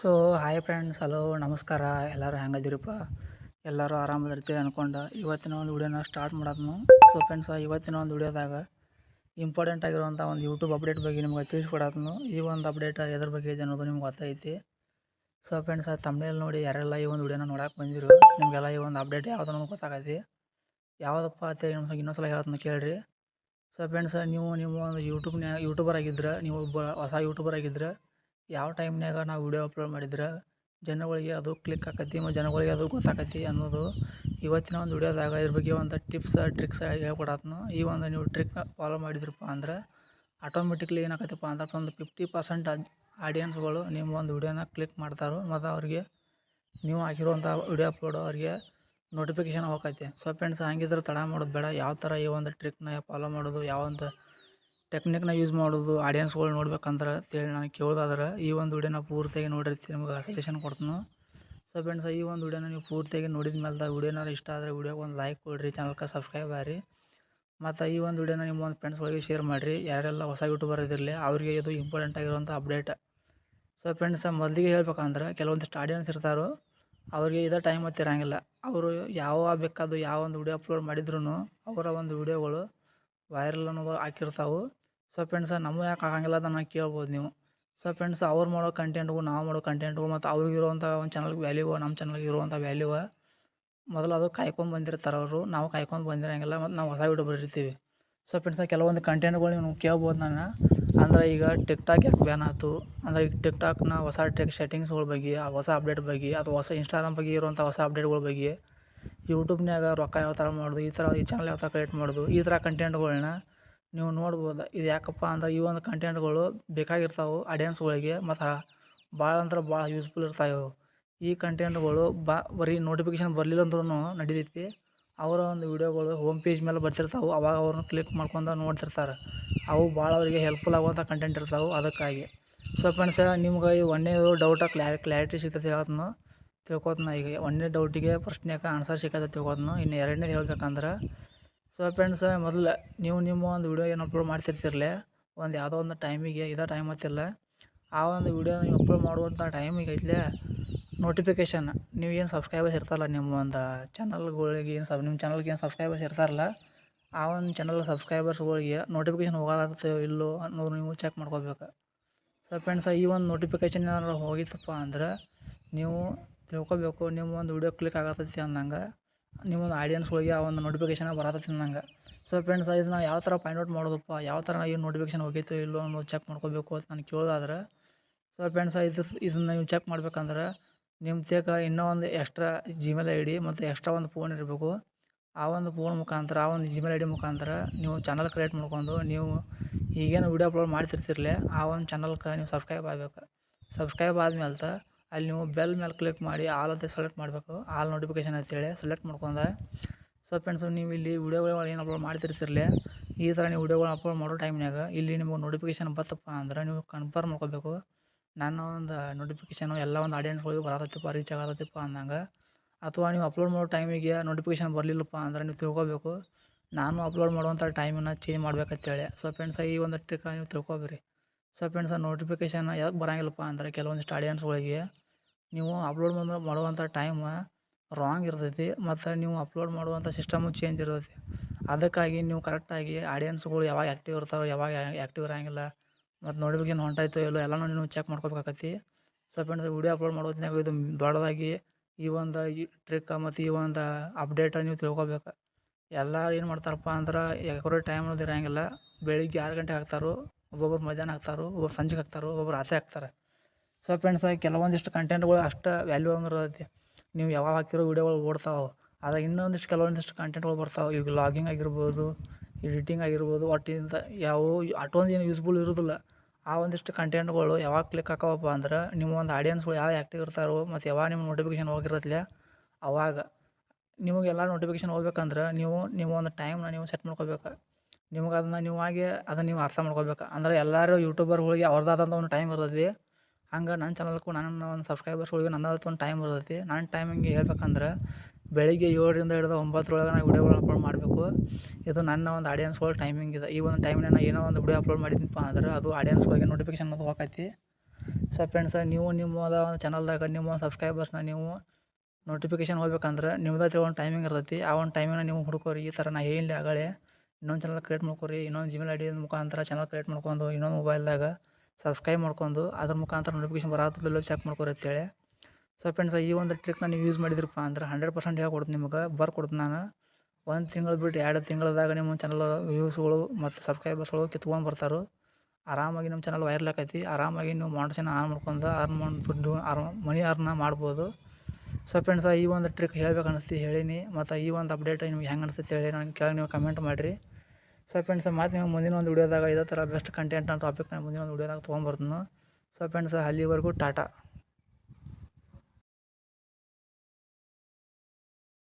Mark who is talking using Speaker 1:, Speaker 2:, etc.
Speaker 1: So hi friends hello ನಮಸ್ಕಾರ. ಎಲ್ಲರೂ ಹೆಂಗದಿರಪ್ಪ ಎಲ್ಲರೂ ಆರಾಮದಿರ್ತೀರಿ ಅಂದ್ಕೊಂಡು ಇವತ್ತಿನ ಒಂದು ವಿಡಿಯೋನ ಸ್ಟಾರ್ಟ್ ಮಾಡೋದು ಸೊ ಫ್ರೆಂಡ್ಸ್ ಇವತ್ತಿನ ಒಂದು ವಿಡಿಯೋದಾಗ ಇಂಪಾರ್ಟೆಂಟ್ ಆಗಿರುವಂಥ ಒಂದು ಯೂಟ್ಯೂಬ್ ಅಪ್ಡೇಟ್ ಬಗ್ಗೆ ನಿಮ್ಗೆ ತಿಳಿಸ್ಕೊಡೋದನ್ನು ಈ ಒಂದು ಅಪ್ಡೇಟ್ ಎದ್ರ ಬಗ್ಗೆ ಇದೆ ಅನ್ನೋದು ನಿಮ್ಗೆ ಗೊತ್ತೈತಿ. ಸೊ ಫ್ರೆಂಡ್ಸ್ ತಮ್ಮನೇಲಿ ನೋಡಿ ಯಾರೆಲ್ಲ ಈ ಒಂದು ವಿಡಿಯೋನ ನೋಡಕ್ಕೆ ಬಂದಿರು, ನಿಮಗೆಲ್ಲ ಈ ಒಂದು ಅಪ್ಡೇಟ್ ಯಾವ್ದು ಗೊತ್ತಾಗೈತಿ ಯಾವುದಪ್ಪ ಅಂತೇಳಿ ನಿಮ್ಗೆ ಇನ್ನೊಂದ್ಸಲ ಹೇಳ್ತೀನಿ ಕೇಳಿರಿ. ಸೊ ಫ್ರೆಂಡ್ಸ್ ನೀವು ನಿಮ್ಮ ಒಂದು ಯೂಟ್ಯೂಬ್ನ ಯೂಟ್ಯೂಬರ್ ಆಗಿದ್ರೆ, ನೀವು ಒಬ್ಬ ಹೊಸ ಯೂಟ್ಯೂಬರ್ ಆಗಿದ್ರೆ ಯಾವ ಟೈಮ್ನ್ಯಾಗ ನಾವು ವಿಡಿಯೋ ಅಪ್ಲೋಡ್ ಮಾಡಿದ್ರೆ ಜನಗಳಿಗೆ ಅದು ಕ್ಲಿಕ್ ಆಕತಿ ಮತ್ತು ಜನಗಳಿಗೆ ಅದು ಗೊತ್ತಾಕತಿ ಅನ್ನೋದು ಇವತ್ತಿನ ಒಂದು ವಿಡಿಯೋದಾಗ ಇದ್ರ ಬಗ್ಗೆ ಒಂದು ಟಿಪ್ಸ್ ಟ್ರಿಕ್ಸ್ ಹೇಳ್ಕೊಡತ್ನು. ಈ ಒಂದು ನೀವು ಟ್ರಿಕ್ನ ಫಾಲೋ ಮಾಡಿದ್ರಪ್ಪ ಅಂದ್ರೆ ಆಟೋಮೆಟಿಕ್ಲಿ ಏನಾಕತ್ತಪ್ಪ ಅಂದ್ರೆ ಒಂದು ಫಿಫ್ಟಿ ಪರ್ಸೆಂಟ್ ಆಡಿಯನ್ಸ್ಗಳು ನಿಮ್ಮ ಒಂದು ವಿಡಿಯೋನ ಕ್ಲಿಕ್ ಮಾಡ್ತಾರೆ ಮತ್ತು ಅವ್ರಿಗೆ ನೀವು ಹಾಕಿರುವಂಥ ವಿಡಿಯೋ ಅಪ್ಲೋಡ್ ಅವ್ರಿಗೆ ನೋಟಿಫಿಕೇಶನ್ ಹೋಗೈತೆ ಸೊ ಫ್ರೆಂಡ್ಸ್ ಹಂಗಿದ್ರೆ ತಡ ಮಾಡೋದು ಬೇಡ. ಯಾವ ಥರ ಈ ಒಂದು ಟ್ರಿಕ್ನ ಫಾಲೋ ಮಾಡೋದು, ಯಾವ ಒಂದು ಟೆಕ್ನಿಕ್ನ ಯೂಸ್ ಮಾಡೋದು ಆಡಿಯನ್ಸ್ಗಳು ನೋಡ್ಬೇಕಂದ್ರೆ ಅಂತೇಳಿ ನಾನು ಕೇಳೋದಾದ್ರೆ, ಈ ಒಂದು ವಿಡಿಯೋನ ಪೂರ್ತಿಯಾಗಿ ನೋಡಿರ್ತೀನಿ ನಿಮ್ಗೆ ಸಜೆಷನ್ ಕೊಡ್ತೀನಿ. ಸೊ ಫ್ರೆಂಡ್ಸ್ ಈ ಒಂದು ವಿಡಿಯೋನ ನೀವು ಪೂರ್ತಿಯಾಗಿ ನೋಡಿದ ಮೇಲೆ ವಿಡಿಯೋನಾರ ಇಷ್ಟ ಆದರೆ ವಿಡಿಯೋಗೆ ಒಂದು ಲೈಕ್ ಕೊಡಿರಿ ಚಾನಲ್ಗೆ ಸಬ್ಸ್ಕ್ರೈಬ್ ಆಗಿರಿ ಮತ್ತು ಈ ಒಂದು ವಿಡಿಯೋನ ನಿಮ್ಮ ಒಂದು ಫ್ರೆಂಡ್ಸ್ಗಳಿಗೆ ಶೇರ್ ಮಾಡಿರಿ, ಯಾರೆಲ್ಲ ಹೊಸ ಯೂಟ್ಯೂಬರ್ ಇದಿರಲಿ ಅವರಿಗೆ ಇದು ಇಂಪಾರ್ಟೆಂಟ್ ಆಗಿರುವಂಥ ಅಪ್ಡೇಟ್ ಸೊ ಫ್ರೆಂಡ್ಸ್ ಮೊದಲಿಗೆ ಹೇಳ್ಬೇಕಂದ್ರೆ ಕೆಲವೊಂದಿಷ್ಟು ಆಡಿಯನ್ಸ್ ಇರ್ತಾರೋ, ಅವರಿಗೆ ಇದೇ ಟೈಮ್ ಹತ್ತಿರಂಗಿಲ್ಲ. ಅವರು ಯಾವ ಬೇಕಾದ ಯಾವ ಒಂದು ವಿಡಿಯೋ ಅಪ್ಲೋಡ್ ಮಾಡಿದ್ರು ಅವರ ಒಂದು ವಿಡಿಯೋಗಳು ವೈರಲ್ ಅನ್ನೋದು ಹಾಕಿರ್ತಾವೆ. ಸೊ ಫ್ರೆಂಡ್ಸ್ ನಮಗೆ ಯಾಕೆ ಆಗಂಗಿಲ್ಲ ಅದನ್ನು ಕೇಳ್ಬೋದು ನೀವು. ಸೊ ಫ್ರೆಂಡ್ಸ್ ಅವ್ರು ಮಾಡೋ ಕಂಟೆಂಟ್ಗೂ ನಾವು ಮಾಡೋ ಕಂಟೆಂಟ್ಗೂ ಮತ್ತು ಅವ್ರಿಗೆ ಇರುವಂಥ ಒಂದು ಚಾನಲ್ಗೆ ವ್ಯಾಲ್ಯೂ ನಮ್ಮ ಚಾನಲ್ಗೆ ಇರುವಂಥ ವ್ಯಾಲ್ಯೂ ಮೊದಲು ಅದು ಕಾಯ್ಕೊಂಡು ಬಂದಿರ್ತಾರೆ ಅವರು. ನಾವು ಕಾಯ್ಕೊಂಡು ಬಂದಿರಂಗಿಲ್ಲ ಮತ್ತು ನಾವು ಹೊಸ ವಿಡಿಯೋ ಬರೀತೀವಿ. ಸೊ ಫ್ರೆಂಡ್ಸ್ ಕೆಲವೊಂದು ಕಂಟೆಂಟ್ಗಳು ನೀವು ಕೇಳ್ಬೋದು ನಾನು. ಅಂದ್ರೆ ಈಗ ಟಿಕ್ ಟಾಕ್ ಯಾಕೆ ಬ್ಯಾನ್ ಆಯಿತು ಅಂದ್ರೆ ಈಗ ಟಿಕ್ಟಾಕ್ನ ಹೊಸ ಟೆಕ್ ಸೆಟ್ಟಿಂಗ್ಸ್ಗಳ ಬಗ್ಗೆ, ಆ ಹೊಸ ಅಪ್ಡೇಟ್ ಬಗ್ಗೆ, ಅಥವಾ ಹೊಸ ಇನ್ಸ್ಟಾಗ್ರಾಮ್ ಬಗ್ಗೆ ಇರುವಂಥ ಹೊಸ ಅಪ್ಡೇಟ್ಗಳ ಬಗ್ಗೆ ಯೂಟ್ಯೂಬ್ನಾಗ ರೊಕ್ಕ ಯಾವ ಥರ ಮಾಡೋದು, ಈ ಥರ ಈ ಚಾನಲ್ ಯಾವ ಥರ ಕ್ರಿಯೇಟ್ ಮಾಡೋದು, ಈ ಥರ ಕಂಟೆಂಟ್ಗಳ್ನ ನೀವು ನೋಡ್ಬೋದು ಇದು ಯಾಕಪ್ಪ ಅಂದ್ರೆ ಈ ಒಂದು ಕಂಟೆಂಟ್ಗಳು ಬೇಕಾಗಿರ್ತಾವೆ ಆಡಿಯನ್ಸ್ಗಳಿಗೆ ಮತ್ತು ಭಾಳ ಅಂದ್ರೆ ಭಾಳ ಯೂಸ್ಫುಲ್ ಇರ್ತಾವೆ. ಈ ಕಂಟೆಂಟ್ಗಳು ಬಾ ಬರೀ ನೋಟಿಫಿಕೇಶನ್ ಬರಲಿಲ್ಲ ಅಂದ್ರೂ ನಡಿತೈತಿ. ಅವರ ಒಂದು ವಿಡಿಯೋಗಳು ಹೋಮ್ ಪೇಜ್ ಮೇಲೆ ಬರ್ತಿರ್ತಾವೆ. ಅವಾಗ ಅವ್ರನ್ನ ಕ್ಲಿಕ್ ಮಾಡ್ಕೊಂಡು ನೋಡ್ತಿರ್ತಾರೆ. ಅವು ಭಾಳ ಅವರಿಗೆ ಹೆಲ್ಪ್ಫುಲ್ ಆಗುವಂಥ ಕಂಟೆಂಟ್ ಇರ್ತಾವೆ ಅದಕ್ಕಾಗಿ. ಸೊ ಫ್ರೆಂಡ್ಸ್ ನಿಮ್ಗೆ ಈ ಒಂದೇ ಡೌಟ ಕ್ಲಾರಿ ಕ್ಲಾರಿಟಿ ಸಿಗ್ತೈತೆ ಹೇಳೋದನ್ನು ತಿಳ್ಕೊತೀನಿ. ಈಗ ಒಂದನೇ ಡೌಟಿಗೆ ಪ್ರಶ್ನೆಗೆ ಆನ್ಸರ್ ಸಿಕ್ಕತ್ತೆ ತಿಳ್ಕೊತೀನಿ. ಇನ್ನು ಎರಡನೇದು ಹೇಳ್ಬೇಕಂದ್ರೆ ಸೊ ಫ್ರೆಂಡ್ಸ್ ಮೊದಲು ನೀವು ನಿಮ್ಮ ಒಂದು ವಿಡಿಯೋ ಏನು ಅಪ್ಲೋಡ್ ಮಾಡ್ತಿರ್ತಿರಲಿ, ಒಂದು ಯಾವುದೋ ಒಂದು ಟೈಮಿಗೆ ಇದೇ ಟೈಮ್ ಹತ್ತಿರಲ್ಲ ಆ ಒಂದು ವಿಡಿಯೋ ನೀವು ಅಪ್ಲೋಡ್ ಮಾಡುವಂಥ ಟೈಮಿಗೆ ಐತ್ಲೆ ನೋಟಿಫಿಕೇಶನ್ ನೀವು ಏನು ಸಬ್ಸ್ಕ್ರೈಬರ್ಸ್ ಇರ್ತಾರಲ್ಲ, ನಿಮ್ಮ ಒಂದು ಚಾನಲ್ಗಳಿಗೆ ಏನು ಸಬ್ ನಿಮ್ಮ ಚಾನಲ್ಗೆ ಏನು ಸಬ್ಸ್ಕ್ರೈಬರ್ಸ್ ಇರ್ತಾರಲ್ಲ, ಆ ಒಂದು ಚಾನಲ್ ಸಬ್ಸ್ಕ್ರೈಬರ್ಸ್ಗಳಿಗೆ ನೋಟಿಫಿಕೇಶನ್ ಹೋಗೋದಾಗ್ತದೆ ಇಲ್ಲೋ ಅನ್ನೋದು ನೀವು ಚೆಕ್ ಮಾಡ್ಕೋಬೇಕು. ಸೊ ಫ್ರೆಂಡ್ಸ್ ಈ ಒಂದು ನೋಟಿಫಿಕೇಶನ್ ಏನಾದ್ರು ಹೋಗಿತ್ತಪ್ಪ ಅಂದ್ರೆ, ನೀವು ತಿಳ್ಕೊಬೇಕು, ನಿಮ್ಮ ಒಂದು ವಿಡಿಯೋ ಕ್ಲಿಕ್ ಆಗತ್ತೈತಿ ಅಂದಂಗೆ ನಿಮ್ಮೊಂದು ಆಡಿಯನ್ಸ್ಗಳಿಗೆ ಆ ಒಂದು ನೋಟಿಫಿಕೇಷನ್ ಬರತೈತಿ ನಂಗೆ ಸೊ ಫ್ರೆಂಡ್ಸ್ ಇದನ್ನ ಯಾವ ಥರ ಫೈಂಡ್ ಔಟ್ ಮಾಡೋದಪ್ಪ, ಯಾವ ಥರ ಈ ನೋಟಿಫಿಕೇಷನ್ ಹೋಗೈತೋ ಇಲ್ಲೋ ಅನ್ನೋದು ಚೆಕ್ ಮಾಡ್ಕೋಬೇಕು ಅಂತ ನಾನು ಕೇಳೋದಾದ್ರೆ ಸೊ ಫ್ರೆಂಡ್ಸ್ ಇದು, ಇದನ್ನ ನೀವು ಚೆಕ್ ಮಾಡ್ಬೇಕಂದ್ರೆ ನಿಮ್ಮ ತೇಕ ಇನ್ನೂ ಒಂದು ಎಕ್ಸ್ಟ್ರಾ ಜಿಮೇಲ್ ಐ ಡಿ ಮತ್ತು ಎಕ್ಸ್ಟ್ರಾ ಒಂದು ಫೋನ್ ಇರಬೇಕು. ಆ ಒಂದು ಫೋನ್ ಮುಖಾಂತರ, ಆ ಒಂದು ಜಿಮೇಲ್ ಐ ಡಿ ಮುಖಾಂತರ ನೀವು ಚಾನಲ್ ಕ್ರಿಯೇಟ್ ಮಾಡ್ಕೊಂಡು, ನೀವು ಈಗೇನು ವಿಡಿಯೋ ಅಪ್ಲೋಡ್ ಮಾಡ್ತಿರ್ತಿರಲಿ, ಆ ಒಂದು ಚಾನಲ್ಗೆ ನೀವು ಸಬ್ಸ್ಕ್ರೈಬ್ ಆಗಬೇಕು. ಸಬ್ಸ್ಕ್ರೈಬ್ ಆದ್ಮೇಲೆ ಅಲ್ಲಿ ನೀವು ಬೆಲ್ ಮೇಲೆ ಕ್ಲಿಕ್ ಮಾಡಿ ಆಲ್ ಅಂತ ಸೆಲೆಕ್ಟ್ ಮಾಡಬೇಕು. ಆಲ್ ನೋಟಿಫಿಕೇಷನ್ ಅಂತೇಳಿ ಸೆಲೆಕ್ಟ್ ಮಾಡ್ಕೊಂಡೆ. ಸೊ ಫ್ರೆಂಡ್ಸು ನೀವು ಇಲ್ಲಿ ವೀಡಿಯೋಗಳು ಏನು ಅಪ್ಲೋಡ್ ಮಾಡ್ತಿರ್ತಿರಲಿ, ಈ ಥರ ನೀವು ವೀಡಿಯೋಗಳು ಅಪ್ಲೋಡ್ ಮಾಡೋ ಟೈಮ್ನಾಗ ಇಲ್ಲಿ ನಿಮಗೆ ನೋಟಿಫಿಕೇಷನ್ ಬತ್ತಪ್ಪ ಅಂದ್ರೆ ನೀವು ಕನ್ಫರ್ಮ್ ಮಾಡ್ಕೋಬೇಕು. ನನ್ನ ಒಂದು ನೋಟಿಫಿಕೇಷನು ಎಲ್ಲ ಒಂದು ಆಡಿಯನ್ಸ್ಗಳಿಗೆ ಬರತ್ತಪ್ಪ ರೀಚ್ ಆಗತ್ತಪ್ಪ ಅಂದಂಗೆ. ಅಥವಾ ನೀವು ಅಪ್ಲೋಡ್ ಮಾಡೋ ಟೈಮಿಗೆ ನೋಟಿಫಿಕೇಷನ್ ಬರಲಿಲ್ಲಪ್ಪ ಅಂದ್ರೆ ನೀವು ತಿಳ್ಕೊಬೇಕು. ನಾನು ಅಪ್ಲೋಡ್ ಮಾಡುವಂಥ ಟೈಮನ್ನು ಚೇಂಜ್ ಮಾಡ್ಬೇಕಂತೇಳಿ. ಸೊ ಫ್ರೆಂಡ್ಸ್ ಈ ಒಂದು ಟ್ರಿಕ್ ನೀವು ತಿಳ್ಕೊಬೇರಿ ಸೊ ಫ್ರೆಂಡ್ಸ್ ನೋಟಿಫಿಕೇಷನ್ ಯಾಕೆ ಬರೋಂಗಿಲ್ಲಪ್ಪ ಅಂದರೆ ಕೆಲವೊಂದಿಷ್ಟು ಆಡಿಯನ್ಸ್ಗಳಿಗೆ ನೀವು ಅಪ್ಲೋಡ್ ಮಾಡುವಂಥ ಟೈಮ್ ರಾಂಗ್ ಇರ್ತೈತಿ ಮತ್ತು ನೀವು ಅಪ್ಲೋಡ್ ಮಾಡುವಂಥ ಸಿಸ್ಟಮು ಚೇಂಜ್ ಇರ್ತೈತಿ. ಅದಕ್ಕಾಗಿ ನೀವು ಕರೆಕ್ಟಾಗಿ ಆಡಿಯನ್ಸ್ಗಳು ಯಾವಾಗ ಆ್ಯಕ್ಟಿವ್ ಇರ್ತಾವೆ ಯಾವಾಗ ಆ್ಯಕ್ಟಿವ್ ಇರೋಂಗಿಲ್ಲ. ಮತ್ತು ನೋಟಿಫಿಕೇಶನ್ ಹೊಂಟಾಯ್ತೋ ಇಲ್ಲೋ ಎಲ್ಲನೂ ನೀವು ಚೆಕ್ ಮಾಡ್ಕೋಬೇಕಾಕತಿ ಸೊ ಫ್ರೆಂಡ್ಸ್ ವಿಡಿಯೋ ಅಪ್ಲೋಡ್ ಮಾಡೋದ್ನಾಗ ಇದು ದೊಡ್ಡದಾಗಿ ಈ ಒಂದು ಟ್ರಿಕ್ ಮತ್ತು ಈ ಒಂದು ಅಪ್ಡೇಟ ನೀವು ತಿಳ್ಕೊಬೇಕು. ಎಲ್ಲರೂ ಏನು ಮಾಡ್ತಾರಪ್ಪ ಅಂದ್ರೆ ಯಾಕೋ ಟೈಮ್ ಅನ್ನೋದು ಇರೋಂಗಿಲ್ಲ. ಬೆಳಿಗ್ಗೆ ಆರು ಗಂಟೆಗೆ ಹಾಕ್ತಾರೋ ಒಬ್ಬೊಬ್ರು ಮಧ್ಯಾಹ್ನ ಹಾಕ್ತಾರೋ ಒಬ್ಬೊಬ್ರು ಸಂಜೆಗೆ ಹಾಕ್ತಾರೋ ಒಬ್ಬೊಬ್ರು ರಾತ್ರಿ ಹಾಕ್ತಾರೆ. ಸೊ ಫ್ರೆಂಡ್ಸ್ ಕೆಲವೊಂದಿಷ್ಟು ಕಂಟೆಂಟ್ಗಳು ಅಷ್ಟು ವ್ಯಾಲ್ಯೂ ಇರುತ್ತೆ. ನೀವು ಯಾವಾಗ ಹಾಕಿರೋ ವೀಡಿಯೋಗಳು ಓಡ್ತಾವೆ, ಆದರೆ ಇನ್ನೊಂದಿಷ್ಟು ಕೆಲವೊಂದಿಷ್ಟು ಕಂಟೆಂಟ್ಗಳು ಬರ್ತಾವೆ, ಈಗ ಲಾಗಿಂಗ್ ಆಗಿರ್ಬೋದು ಎಡಿಟಿಂಗ್ ಆಗಿರ್ಬೋದು ಒಟ್ಟಿಂದ ಯಾವ ಅಷ್ಟೊಂದು ಏನು ಯೂಸ್ಫುಲ್ ಇರೋದಿಲ್ಲ. ಆ ಒಂದಿಷ್ಟು ಕಂಟೆಂಟ್ಗಳು ಯಾವಾಗ ಕ್ಲಿಕ್ ಹಾಕವಪ್ಪ ಅಂದ್ರೆ ನಿಮ್ಮ ಒಂದು ಆಡಿಯನ್ಸ್ಗಳು ಯಾವ ಆ್ಯಕ್ಟಿವ್ ಇರ್ತಾರೋ, ಮತ್ತು ಯಾವಾಗ ನಿಮ್ಮ ನೋಟಿಫಿಕೇಶನ್ ಹೋಗಿರತ್ತಲ್ಲ ಅವಾಗ ನಿಮಗೆಲ್ಲ ನೋಟಿಫಿಕೇಷನ್ ಹೋಗ್ಬೇಕಂದ್ರೆ ನೀವು ನಿಮ್ಮ ಒಂದು ಟೈಮ್ನ ನೀವು ಸೆಟ್ ಮಾಡ್ಕೋಬೇಕು ನಿಮಗೆ ಅದನ್ನು ಆಗಿ ಅದನ್ನು ನೀವು ಅರ್ಥ ಮಾಡ್ಕೋಬೇಕು ಅಂದ್ರೆ ಎಲ್ಲರೂ ಯೂಟ್ಯೂಬರ್ಗಳಿಗೆ ಅವ್ರದ್ದಾದಂಥ ಒಂದು ಟೈಮ್ ಇರ್ತೈತಿ. ಹಂಗೆ ನನ್ನ ಚಾನಲ್ಗೂ ನನ್ನ ಒಂದು ಸಬ್ಸ್ಕ್ರೈಬರ್ಸ್ಗಳಿಗೆ ನನ್ನ ಒಂದು ಟೈಮ್ ಇರ್ತೈತಿ ನನ್ನ ಟೈಮಿಂಗ್ ಹೇಳ್ಬೇಕಂದ್ರೆ ಬೆಳಿಗ್ಗೆ ಏಳರಿಂದ ಹಿಡಿದು ಒಂಬತ್ತರೊಳಗೆ ನಾನು ವೀಡಿಯೋಗಳು ಅಪ್ಲೋಡ್ ಮಾಡಬೇಕು. ಇದು ನನ್ನ ಒಂದು ಆಡಿಯನ್ಸ್ಗಳ ಟೈಮಿಂಗ್ ಇದೆ. ಈ ಒಂದು ಟೈಮ್ನಾಗ ಏನೋ ಒಂದು ವಿಡಿಯೋ ಅಪ್ಲೋಡ್ ಮಾಡಿದ್ದೀನಪ್ಪ ಅಂದ್ರೆ ಅದು ಆಡಿಯನ್ಸ್ಗಳಿಗೆ ನೋಟಿಫಿಕೇಶನ್ ಅದು ಹೋಗೈತಿ ಸೊ ಫ್ರೆಂಡ್ಸ ನೀವು ನಿಮ್ಮದ ಒಂದು ಚಾನಲ್ದಾಗ ನಿಮ್ಮ ಒಂದು ಸಬ್ಸ್ಕ್ರೈಬರ್ಸ್ನ ನೀವು ನೋಟಿಫಿಕೇಶನ್ ಹೋಗ್ಬೇಕಂದ್ರೆ ನಿಮ್ದು ಅಂತ ಒಂದು ಟೈಮಿಂಗ್ ಇರ್ತೈತಿ. ಆ ಒಂದು ಟೈಮಿಂಗ್ನ ನೀವು ಹುಡ್ಕೋರಿ, ಈ ಥರ ನಾ ಏನ್ ಆಗಲೇ. ಇನ್ನೊಂದು ಚಾನಲ್ ಕ್ರಿಯೇಟ್ ಮಾಡ್ಕೊರಿ, ಇನ್ನೊಂದು ಜಿಮೇಲ್ ಐ ಡಿ ಮುಖಾಂತರ ಚಾನಲ್ ಕ್ರಿಯೇಟ್ ಮಾಡ್ಕೊಂಡು ಇನ್ನೊಂದು ಮೊಬೈಲ್ದಾಗ ಸಬ್ಸ್ಕ್ರೈಬ್ ಮಾಡ್ಕೊಂಡು ಅದ್ರ ಮುಖಾಂತರ ನೋಟಿಫಿಕೇಶನ್ ಬರೋದಿಲ್ಲ ಚೆಕ್ ಮಾಡ್ಕೊರಿ ಅಂತೇಳಿ. ಸೊ ಫ್ರೆಂಡ್ಸ್ ಈ ಒಂದು ಟ್ರಿಕ್ನ ನೀವು ಯೂಸ್ ಮಾಡಿದ್ರಪ್ಪ ಅಂದ್ರೆ ಹಂಡ್ರೆಡ್ ಪರ್ಸೆಂಟ್ ಹೇಳ್ಕೊಡ್ತೀನಿ ನಿಮ್ಗೆ. ಬರ್ಕೊಡ್ತೀನಿ ನಾನು. ಒಂದು ತಿಂಗಳು ಬಿಟ್ಟು ಎರಡು ತಿಂಗಳದಾಗ ನಿಮ್ಮ ಚಾನಲ್ ವ್ಯೂಸ್ಗಳು ಮತ್ತು ಸಬ್ಸ್ಕ್ರೈಬರ್ಸ್ಗಳು ಕಿತ್ಕೊಂಡು ಬರ್ತಾರೆ. ಆರಾಮಾಗಿ ನಮ್ಮ ಚಾನಲ್ ವೈರಲ್ ಆಕೈತಿ. ಆರಾಮಾಗಿ ನೀವು ಮಾಡ್ಸೇನ ಆನ್ ಮಾಡ್ಕೊಂಡು ಅರ್ನ್ ಮಾಡಿ ದುಡ್ಡು ಮನಿ ಅರ್ನ ಮಾಡ್ಬೋದು. ಸೊ ಫ್ರೆಂಡ್ಸ ಈ ಒಂದು ಟ್ರಿಕ್ ಹೇಳ್ಬೇಕು ಅನಿಸ್ತಿ ಹೇಳೀನಿ. ಮತ್ತು ಈ ಒಂದು ಅಪ್ಡೇಟ್ ನಿಮ್ಗೆ ಹೆಂಗೆ ಅನಿಸ್ತೈತೆ ಹೇಳಿ ನನಗೆ ಕೆಳಗೆ ನೀವು ಕಮೆಂಟ್ ಮಾಡಿರಿ. ಸೊ ಫ್ರೆಂಡ್ಸ್ ಮತ್ತೆ ನೀವು ಮುಂದಿನ ಒಂದು ವಿಡಿಯೋದಾಗ ಇದೇ ಥರ ಬೆಸ್ಟ್ ಕಂಟೆಂಟ್ ಅಂತ ಟಾಪಿಕ್ನ ಮುಂದಿನ ಒಂದು ವಿಡಿಯೋದಾಗ ತೊಗೊಂಬರ್ತೀನಿ ಸೊ ಫ್ರೆಂಡ್ಸ್ ಅಲ್ಲಿವರೆಗೂ ಟಾಟಾ.